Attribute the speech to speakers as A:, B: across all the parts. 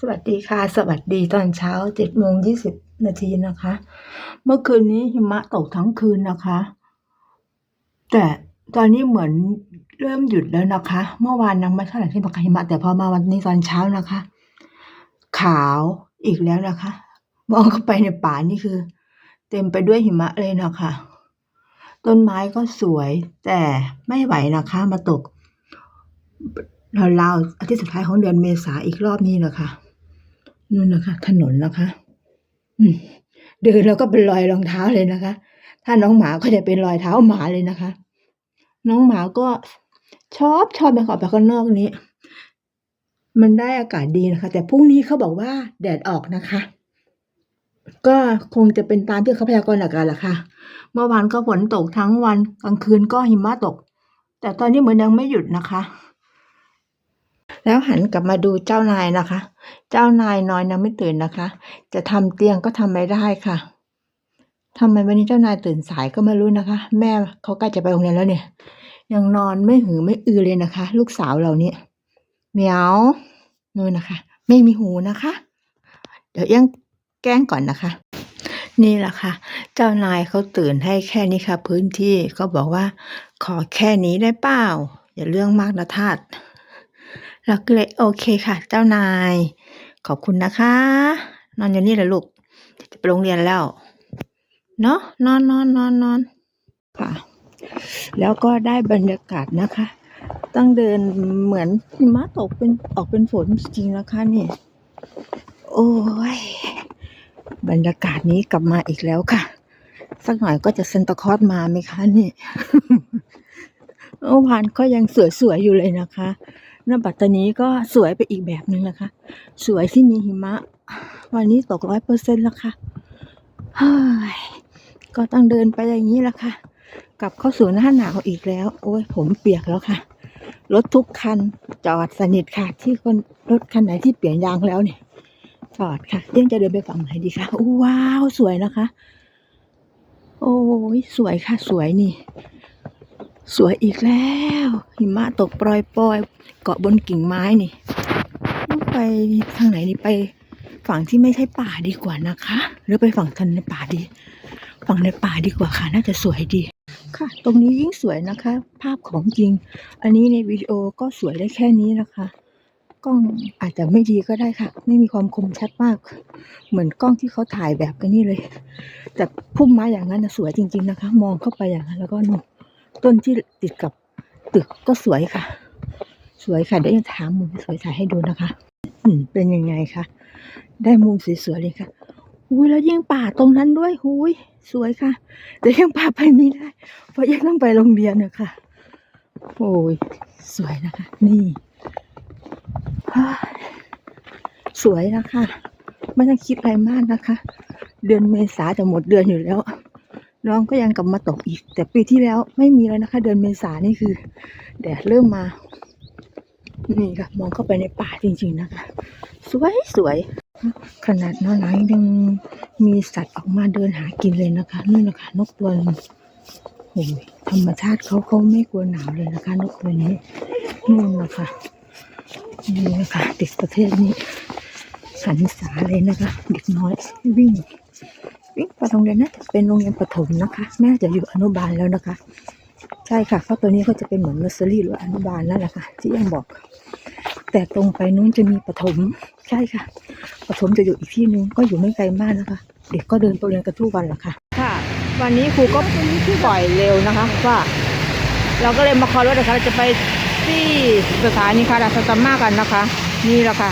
A: สวัสดีค่ะ สวัสดีตอนเช้าเจ็ดโมงยี่สิบนาทีนะคะ เมื่อคืนนี้หิมะตกทั้งคืนนะคะ แต่ตอนนี้เหมือนเริ่มหยุดแล้วนะคะ เมื่อวานยังไม่เท่าไหร่ที่หิมะ แต่พอมาวันนี้ตอนเช้านะคะ ขาวอีกแล้วนะคะ มองเข้าไปในป่านี่คือ เต็มไปด้วยหิมะเลยนะคะ ต้นไม้ก็สวย แต่ไม่ไหวนะคะ มาตกราวๆอาทิตย์สุดท้ายของเดือนเมษาอีกรอบนี้นะคะ นู่นนะคะ ถนนนะคะอืเดินแล้วก็เป็นรอยรองเท้าเลยนะคะ ถ้าน้องหมาก็จะเป็นรอยเท้าหมาเลยนะคะ น้องหมาก็ชอบชอบไปขอไปข้างนอกนี้ มันได้อากาศดีนะคะ แต่พรุ่งนี้เขาบอกว่าแดดออกนะคะ ก็คงจะเป็นตามที่เขาพยากรณ์อากาศแหละค่ะ เมื่อวานก็ฝนตกทั้งวันกลางคืนก็หิมะตก แต่ตอนนี้เหมือนยังไม่หยุดนะคะ แล้วหันกลับมาดูเจ้านายนะคะ เจ้านายนอนยังไม่ตื่นนะคะ จะทำเตียงก็ทำไม่ได้ค่ะทำไมวันนี้เจ้านายตื่นสายก็ไม่รู้นะคะ แม่เขาใกล้จะไปโรงเรียนแล้วเนี่ย ยังนอนไม่หือไม่อือเลยนะคะ ลูกสาวเราเนี่ยเหมียวนู่นนะคะ ไม่มีหูนะคะ เดี๋ยวยังแกล้งก่อนนะคะ นี่แหละค่ะ เจ้านายเขาตื่นให้แค่นี้ค่ะ พื้นที่ก็บอกว่า ขอแค่นี้ได้เปล่าอย่าเรื่องมากนะทาส เราก็เลยโอเคค่ะ เจ้านาย ขอบคุณนะคะ นอนอยู่นี่แหละลูกจะไปโรงเรียนแล้ว เนาะนอนนอนนอนนอนค่ะ แล้วก็ได้บรรยากาศนะคะต้องเดินเหมือนหิมะตกเป็นออกเป็นฝนจริงนะคะนี่ โอ้ย บรรยากาศนี้กลับมาอีกแล้วค่ะ สักหน่อยก็จะเซนตคอสมาไหมคะนี่เมื่อวานก็ยังสวยๆอยู่เลยนะคะ นบัตตานี้ก็สวยไปอีกแบบหนึ่งนะคะสวยที่มีหิมะ วันนี้ตกร้อยเปอร์เซ็นต์แล้วค่ะเฮ้ยก็ต้องเดินไปอย่างนี้แหละค่ะ กลับเข้าสู่หน้าหนาวอีกแล้ว โอ้ยผมเปียกแล้วค่ะ รถทุกคันจอดสนิทค่ะ ที่คนรถคันไหนที่เปลี่ยนยางแล้วเนี่ยจอดค่ะเยังจะเดินไปฝั่งไหนดีคะว้าวสวยนะคะ โอ้ยสวยค่ะสวยนี่ สวยอีกแล้ว หิมะตกปล่อยเกาะบนกิ่งไม้นี่ต้องไปทางไหนนี่ไป ฝั่งที่ไม่ใช่ป่าดีกว่านะคะ หรือไปฝั่งทันในป่าดี ฝั่งในป่าดีกว่าค่ะ น่าจะสวยดีค่ะ ตรงนี้ยิ่งสวยนะคะ ภาพของจริง อันนี้ในวิดีโอก็สวยได้แค่นี้นะคะ กล้องอาจจะไม่ดีก็ได้ค่ะ ไม่มีความคมชัดมาก เหมือนกล้องที่เขาถ่ายแบบกันนี่เลย แต่พุ่มไม้อย่างนั้นนะสวยจริง ๆนะคะ มองเข้าไปอย่างนั้นแล้วก็นู่น ต้นที่ติดกับตึกก็สวยค่ะ สวยค่ะเดี๋ยวยังถามมุมสวยถ่ายให้ดูนะคะ อืมเป็นยังไงคะได้มุมสวยๆเลยค่ะอุ้ยแล้วยิ่งป่าตรงนั้นด้วยหุยสวยค่ะ แต่ยังป่าไปไม่ได้ เพราะยังต้องไปโรงเรียนนะคะโอ้ยสวยนะคะ นี่สวยนะคะ ไม่ต้องคิดอะไรมากนะคะ เดือนเมษาจะหมดเดือนอยู่แล้ว น้องก็ยังกลับมาตกอีก แต่ปีที่แล้วไม่มีแล้วนะคะ เดือนเมษานี่คือแดดเริ่มมา นี่ค่ะ มองเข้าไปในป่าจริง ๆ นะคะ สวยสวยขนาดน้าหนาวยังมีสัตว์ออกมาเดินหากินเลยนะคะนี่นะคะ นกตัวนึงโอ้ยธรรมชาติเขาเขาไม่กลัวหนาวเลยนะคะ นกตัวนี้นู่นนะคะนี่นะคะเด็กประเทศนี้หันษาเลยนะคะ เด็กน้อยวิ่ง ไปโรงเรียนนะจะเป็นโรงเรียนประถมนะคะ แม่จะอยู่อนุบาลแล้วนะคะ ใช่ค่ะเพราะตัวนี้ก็จะเป็นเหมือนเนอร์เซอรี่หรืออนุบาลนั่นแหละค่ะที่ยังบอก แต่ตรงไปนู้นจะมีประถม ใช่ค่ะประถมจะอยู่อีกที่นึงก็อยู่ไม่ไกลมากนะคะ เด็กก็เดินไปเรียนกันทุกวันแหละค่ะ ค่ะ วันนี้ครูก็ปล่อยเร็วนะคะว่าเราก็เลยมาคอรถนะคะเราจะไปที่สถานีคาราสตามากันนะคะ นี่แหละค่ะ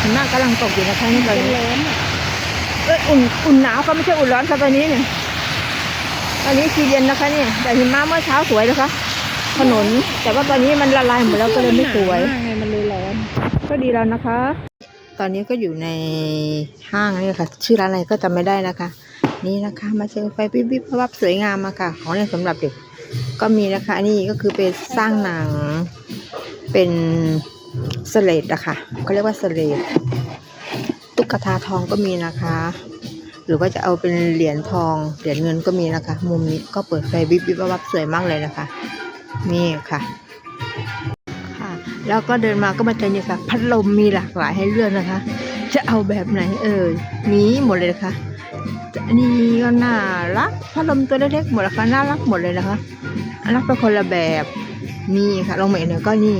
A: หิมะกำลังตกอยู่นะคะนี่ตอนนี้เอ้ยอุ่นอุ่นหนาวค่ะไม่ใช่อุ่นร้อนค่ะตอนนี้เนี่ยตอนนี้คือเย็นนะคะเนี่ยแต่หิมะเมื่อเช้าสวยนะคะถนน แต่ว่าตอนนี้มันละลายหมดแล้วก็เลยไม่สวย
B: ไงมันเลยร้อน
A: ก็ดีแล้วนะคะ ตอนนี้ก็อยู่ในห้างนี่ค่ะ ชื่อร้านอะไรก็จำไม่ได้นะคะ นี่นะคะ มาเชิงไฟปิ๊บปิ๊บวับสวยงามมาค่ะ ของเล่นสำหรับเด็กก็มีนะคะ อันนี้ก็คือเป็นสร้างหนังเป็นสเลดอะค่ะเขาเรียกว่าสเลด ตุ๊กตาทองก็มีนะคะ หรือว่าจะเอาเป็นเหรียญทองเหรียญเงินก็มีนะคะ มุมนี้ก็เปิดไฟบิ๊บบิ๊บวับสวยมากเลยนะคะ นี่ค่ะค่ะ แล้วก็เดินมาก็มาเจอเนี่ยค่ะ พัดลมมีหลากหลายให้เลือกนะคะ จะเอาแบบไหนเอ่ยมีหมดเลยนะคะอันนี้ก็น่ารักพัดลมตัวเล็กๆหมดเลยค่ะน่ารักหมดเลยนะคะรักเป็นคนละแบบนี่ค่ะลงมาอีกหน่อยก็นี่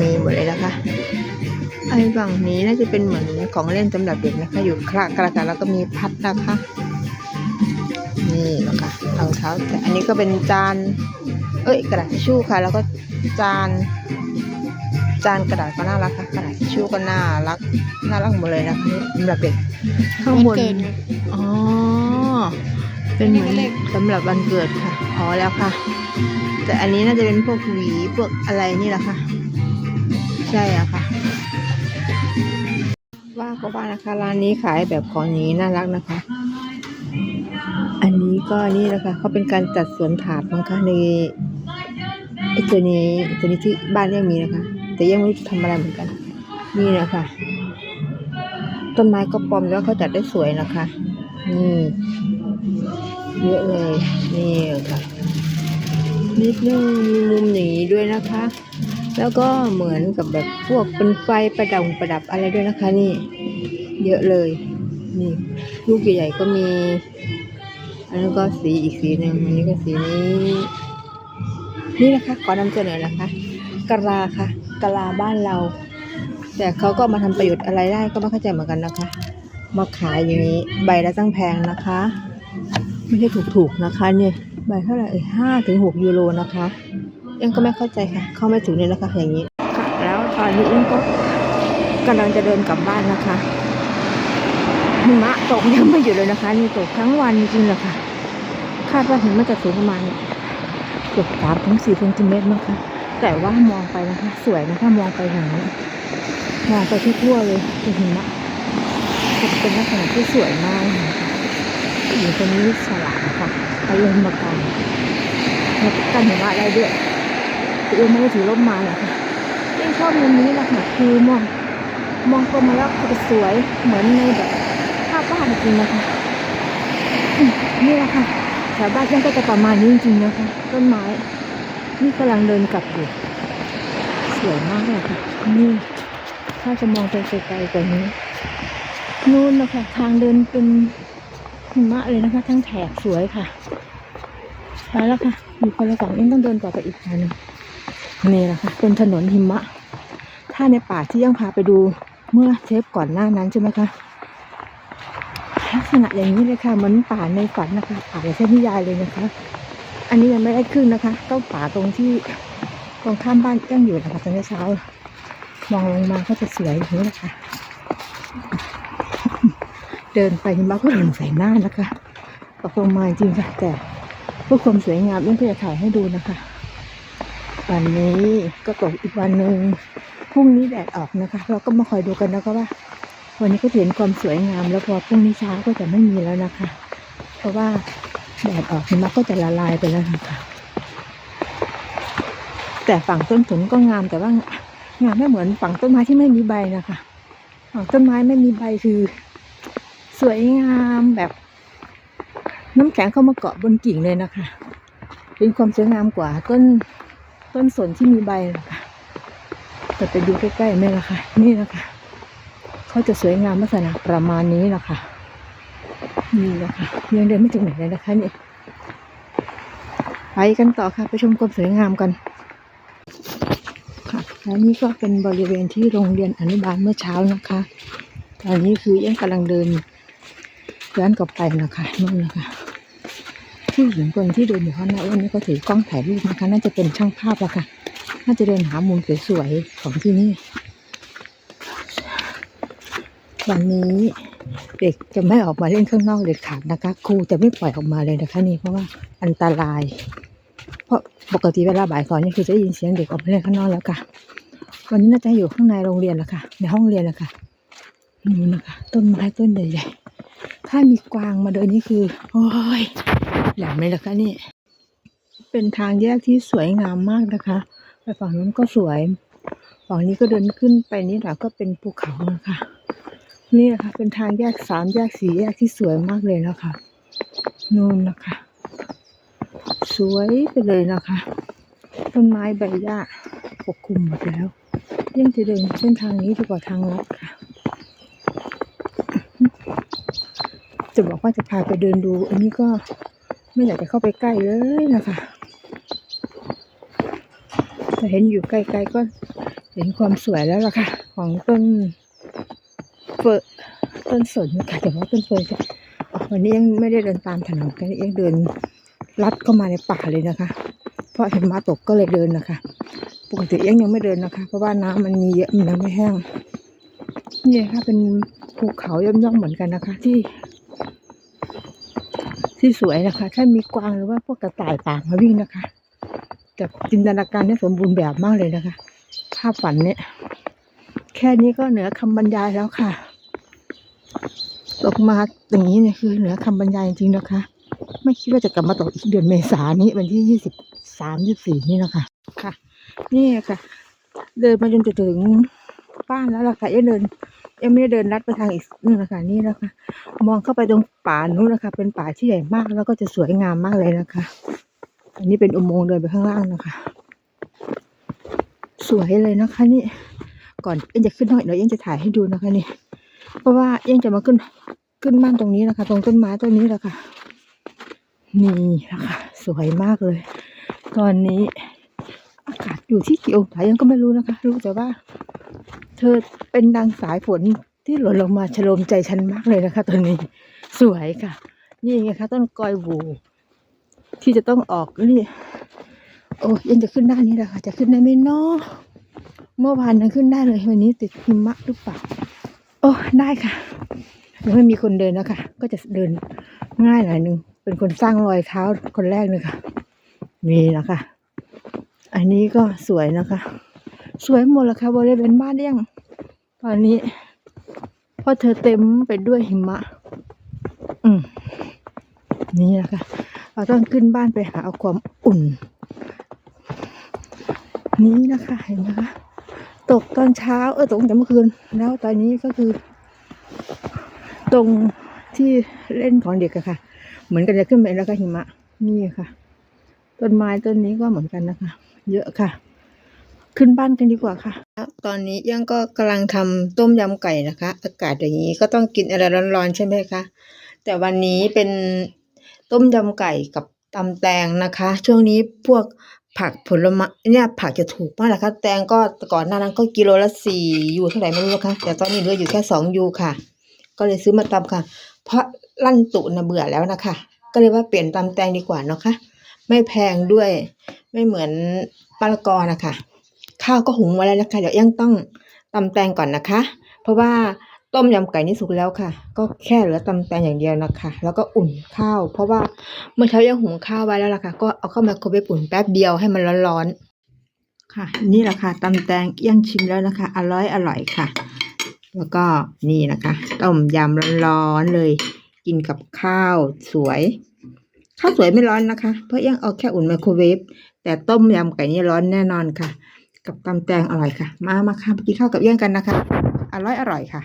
A: มีหมดเลยนะคะ ไอ้ฝั่งนี้น่าจะเป็นเหมือนของเล่นสำหรับเด็กนะคะ อยู่คละกระกันแล้วก็มีพัดนะคะ นี่นะคะรองเท้าแต่อันนี้ก็เป็นจาน เอ้ยกระดาษทิชชู่ค่ะ แล้วก็จานจานกระดาษก็น่ารักค่ะกระดาษทิชชู่ก็น่ารักน่ารักหมดเลยนะคะนี่สำหรับเด็กข้างบน
B: วันเกิดไง
A: อ๋อเป็นเหมือน
B: อันนี้ก็เล็ก
A: สำหรับวันเกิดค่ะอ๋อแล้วค่ะ แต่อันนี้น่าจะเป็นพวกหวีพวกอะไรนี่แหละค่ะ ใช่อะค่ะ ว่าก็ว่านะคะร้านนี้ขายแบบของอย่างนี้น่ารักนะคะ อันนี้ก็นี่แหละค่ะเขาเป็นการจัดสวนถาดนะคะในไอตัวนี้ตัวนี้ที่บ้านยังมีนะคะ แต่ยังไม่รู้จะทำอะไรเหมือนกัน นี่นะคะต้นไม้ก็ปลอมแล้วเขาจัดได้สวยนะคะนี่เยอะเลยนี่ค่ะนิดนึงมีมุมอย่างนี้ด้วยนะคะ แล้วก็เหมือนกับแบบพวกเป็นไฟประดับประดับอะไรด้วยนะคะนี่ เยอะเลย นี่ ลูกใหญ่ๆก็มี อันนี้นก็สีอีกสีหนึ่งอันนี้ก็สีนี้ นี่นะคะขอนำเสนอนะคะกะลาค่ะกะลาบ้านเรา แต่เขาก็มาทำประโยชน์อะไรได้ก็ไม่เข้าใจเหมือนกันนะคะ มาขายอย่างนี้ ใบละตั้งแพงนะคะ ไม่ใช่ถูกๆนะคะเนี่ยใบเท่าไหร่ห้าถึงหกยูโรนะคะ ยังก็ไม่เข้าใจค่ะ เข้าไม่ถึงเลยนะคะอย่างนี้ค่ะแล้วตอนนี้เองก็กำลังจะเดินกลับบ้านนะคะหิมะตกยังไม่หยุดเลยนะคะนี่ตกทั้งวันจริงๆเลยค่ะ คาดว่าหิมะจะสูงประมาณเกือบสามถึงสี่เซนติเมตรมั้งคะแต่ว่ามองไปนะคะ สวยนะคะมองไปอย่างนี้มองไปที่ทั่วเลยเป็นหิมะเป็นลักษณะที่สวยมากเลยนะคะอยู่ตรงนี้สลามค่ะไปเล่นมากันแล้วก็กันหิมะได้ด้วย ตัวเองไม่ได้ถือร่มมาหรอกค่ะที่ชอบมุมนี้แหละค่ะคือมองมองตรงมาแล้วก็จะสวยเหมือนในแบบภาพวาดจริงนะคะนี่แหละค่ะแถวบ้านฉันก็จะประมาณนี้จริงๆนะคะต้นไม้ นี่กำลังเดินกลับอยู่สวยมากเลยค่ะนี่ถ้าจะมองไปไกลๆกว่านี้นู่นนะคะทางเดินเป็นหิมะเลยนะคะ ทั้งแถบสวยค่ะไปแล้วค่ะอยู่คนละฝั่งยังต้องเดินต่อไปอีกทางหนึง นี่แหละคะเป็นถนนหิมะ ถ้าในป่าที่ยังพาไปดูเมื่อเทปก่อนหน้านั้นใช่ไหมคะลักษณะอย่างนี้เลยค่ะเหมือนป่าในฝันนะคะป่าในเทพนิยายเลยนะคะ อันนี้ยังไม่ได้ขึ้นนะคะต้องป่าตรงที่ตรงข้ามบ้านยังอยู่นะคะตอนเช้ามองลงมาก็จะสวยอย่างนี้แหละคะเดินไปหิมะก็หล่นใส่หน้านะคะตกลงมาจริงค่ะแต่เพื่อความสวยงามเรื่องก็จะถ่ายให้ดูนะคะ วันนี้ก็ตกอีกวันหนึ่งพรุ่งนี้แดดออกนะคะ เราก็มาคอยดูกันนะคะว่า วันนี้ก็เห็นความสวยงาม แล้วพอพรุ่งนี้เช้าก็จะไม่มีแล้วนะคะ เพราะว่าแดดออกหิมะก็จะละลายไปแล้วนะคะแต่ฝั่งต้นสนก็งามแต่ว่างามไม่เหมือนฝั่งต้นไม้ที่ไม่มีใบนะคะฝั่งต้นไม้ไม่มีใบคือ สวยงามแบบน้ำแข็งเข้ามาเกาะบนกิ่งเลยนะคะ เป็นความสวยงามกว่าต้น ต้นสนที่มีใบนะคะแต่ไปดูใกล้ๆไหมล่ะค่ะ นี่นะคะเขาจะสวยงามลักษณะประมาณนี้นะคะนี่นะคะยังเดินไม่ถึงไหนเลยนะคะนี่ไปกันต่อค่ะ ไปชมความสวยงามกันค่ะและนี่ก็เป็นบริเวณที่โรงเรียนอนุบาลเมื่อเช้านะคะตอนนี้คือยังกำลังเดินย้อนกลับไปนะคะนู่นนะคะ ผู้หญิงคนที่เดินอยู่ข้างหน้าวันนี้ก็ถือกล้องถ่ายรูปนะคะ น่าจะเป็นช่างภาพละค่ะ น่าจะเดินหามุมสวยๆของที่นี่ วันนี้เด็กจะไม่ออกมาเล่นข้างนอกเด็ดขาดนะคะ ครูจะไม่ปล่อยออกมาเลยนะคะนี่เพราะว่าอันตราย เพราะปกติเวลาบ่ายสอนนี่คือจะได้ยินเสียงเด็กออกมาเล่นข้างนอกแล้วค่ะ วันนี้น่าจะอยู่ข้างในโรงเรียนแล้วค่ะ ในห้องเรียนแล้วค่ะนี่นะคะต้นไม้ต้นใหญ่ๆถ้ามีกวางมาเดินนี่คือ โอ้ย แหลมเลยละค่ะนี่ เป็นทางแยกที่สวยงามมากนะคะไปฝั่งนู้นก็สวยฝั่งนี้ก็เดินขึ้นไปนี่แหละก็เป็นภูเขานะคะนี่นะคะเป็นทางแยกสามแยกสี่แยกที่สวยมากเลยนะคะนู่นนะคะ สวยไปเลยนะคะต้นไม้ใบหญ้าปกคลุมหมดแล้วยังจะเดินเส้นทางนี้ดีกว่าทางลัดค่ะ จะบอกว่าจะพาไปเดินดู อันนี้ก็ ไม่อยากจะเข้าไปใกล้เลยนะคะแต่เห็นอยู่ไกล้ๆก็เห็นความสวยแล้วล่ะค่ะ ของต้นเฟิร์ต้นสนค่ะแต่ว่าต้นเฟิร์นจะอ๋อวันนี้ยังไม่ได้เดินตามถนนกันยังเดินลัดเข้ามาในป่าเลยนะคะ เพราะเห็นมาตกก็เลยเดินนะคะ ปกติยังยังไม่เดินนะคะ เพราะว่าน้ำมันมีเยอะมันยังไม่แห้งนี่ค่ะเป็นภูเขาย่อมๆเหมือนกันนะคะ ที่ ที่สวยนะคะ ถ้ามีกวางหรือว่าพวกกระต่ายป่ามาวิ่งนะคะแต่จินตนาการเนี่สมบูรณ์แบบมากเลยนะคะ ภาพฝันเนี่ย แค่นี้ก็เหนือคำบรรยายแล้วค่ะ ตกมาอย่างนี้เนี่ยคือเหนือคำบรรยายจริงๆนะคะ ไม่คิดว่าจะกลับมาตกอีกเดือนเมษายนนี้วันที่ยี่สิบสามยี่สี่นี่นะคะ ค่ะ นี่ค่ะ เดินมาจนจะถึงบ้านแล้วล่ะค่ะยังเดิน ยังไม่ได้เดินลัดไปทางอีกนู่นนะคะนี่นะคะ มองเข้าไปตรงป่านู้นนะคะ เป็นป่าที่ใหญ่มากแล้วก็จะสวยงามมากเลยนะคะ อันนี้เป็นอุโมงค์เดินไปข้างล่างนะคะ สวยเลยนะคะนี่ ก่อนเอ็งจะขึ้นห้องเดี๋ยวเอ็งจะถ่ายให้ดูนะคะนี่ เพราะว่าเอ็งจะมาขึ้นขึ้นบ้านตรงนี้นะคะ ตรงต้นไม้ต้นนี้แหละค่ะ นี่นะคะสวยมากเลย ตอนนี้อากาศอยู่ที่กี่องศายังก็ไม่รู้นะคะ รู้แต่ว่า อเป็นดังสายฝนที่หล่นลงมาฉโลมใจฉันมากเลยนะคะตอนนี้สวยค่ะ นี่ไงคะต้นกอยบูที่จะต้องออกนี่โอ้ยังจะขึ้นได้นี่แหละค่ะ จะขึ้นได้ไหมเนาะเมื่อวานยังขึ้นได้เลยวันนี้ติดหิมะหรือเปล่าโอ้ได้ค่ะยังไม่มีคนเดินนะคะก็จะเดินง่ายหน่อยนึงเป็นคนสร้างรอยเท้าคนแรกเลยค่ะ มีนะคะอันนี้ก็สวยนะคะ สวยหมดแล้วค่ะบริเวณบ้านเลี้ยง ตอนนี้เพราะเธอเต็มไปด้วยหิมะ อืมนี่นะคะเราต้องขึ้นบ้านไปหาเอาความอุ่น นี้นะคะเห็นไหมคะตกตอนเช้าเออตกตั้งแต่เมื่อคืน แล้วตอนนี้ก็คือ ตรงที่เล่นของเด็กอะค่ะ เหมือนกันจะขึ้นไปแล้วก็หิมะ นี่ค่ะ ต้นไม้ต้นนี้ก็เหมือนกันนะคะ เยอะค่ะ ขึ้นบ้านกันดีกว่าค่ะ ตอนนี้ยังก็กำลังทำต้มยำไก่นะคะ อากาศอย่างนี้ก็ต้องกินอะไรร้อนๆใช่ไหมคะ แต่วันนี้เป็นต้มยำไก่กับตำแตงนะคะ ช่วงนี้พวกผักผลไม้เนี่ยผักจะถูกมากนะคะ แตงก็ก่อนหน้านั้นก็กิโลละสี่ยูเท่าไหร่ไม่รู้นะคะ แต่ตอนนี้เหลืออยู่แค่สองยูค่ะ ก็เลยซื้อมาตำค่ะ เพราะลั่นตุนะเบื่อแล้วนะคะ ก็เลยว่าเปลี่ยนตำแตงดีกว่าเนาะคะไม่แพงด้วยไม่เหมือนปลากอนะคะ ข้าวก็หุงไว้แล้วนะคะ เดี๋ยวยังต้องตำแตงก่อนนะคะ เพราะว่าต้มยำไก่นี่สุกแล้วค่ะ ก็แค่เหลือตำแตงอย่างเดียวนะคะ แล้วก็อุ่นข้าว เพราะว่าเมื่อเช้ายังหุงข้าวไว้แล้วล่ะค่ะ ก็เอาเข้ามาโครเวฟอุ่นแป๊บเดียวให้มันร้อนๆ ค่ะ นี่แหละค่ะตำแตงเอี้ยงชิมแล้วนะคะ อร่อยอร่อยค่ะ แล้วก็นี่นะคะ ต้มยำร้อนๆเลย กินกับข้าวสวย ข้าวสวยไม่ร้อนนะคะ เพราะยังเอาแค่อุ่นไมโครเวฟ แต่ต้มยำไก่นี่ร้อนแน่นอนค่ะ กับตำแตงอร่อยค่ะ มามาค่ะไปกินข้าวกับเยี่ยงกันนะคะ อร่อยอร่อยค่ะ